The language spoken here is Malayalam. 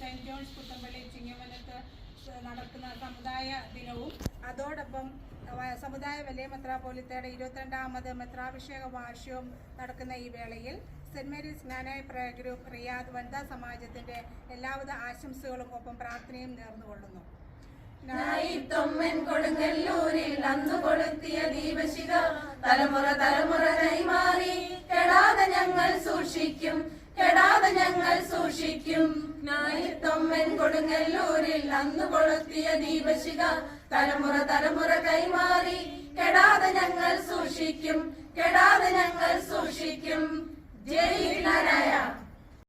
സെന്റ് ജോൺസ് കുട്ടമ്പള്ളി ചിങ്ങവനത്ത് നടക്കുന്ന സമുദായ ദിനവും. അതോടൊപ്പം സമുദായ വലിയ മെത്രാപോലിത്തയുടെ ഇരുപത്തിരണ്ടാമത് മെത്രാഭിഷേക വാർഷികവും നടക്കുന്ന ഈ വേളയിൽ saint Mary's Knanaya prayer group Riyadh വനിതാ സമാജത്തിന്റെ എല്ലാവിധ ആശംസകളും ഒപ്പം പ്രാർത്ഥനയും നേർന്നുകൊള്ളുന്നു. കൊടുങ്ങല്ലൂരിൽ അന്നു കൊടുത്തിയ ദീപശിഖ. തലമുറ തലമുറ കൈമാ സൂക്ഷിക്കും തൊമ്മൻ കൊടുങ്ങല്ലൂരിൽ അന്ന് കൊളുത്തിയ ദീപശിക തലമുറ തലമുറ കൈമാറി. കെടാതെ ഞങ്ങൾ സൂക്ഷിക്കും കെടാതെ ഞങ്ങൾ സൂക്ഷിക്കും. ജയ് നാരായ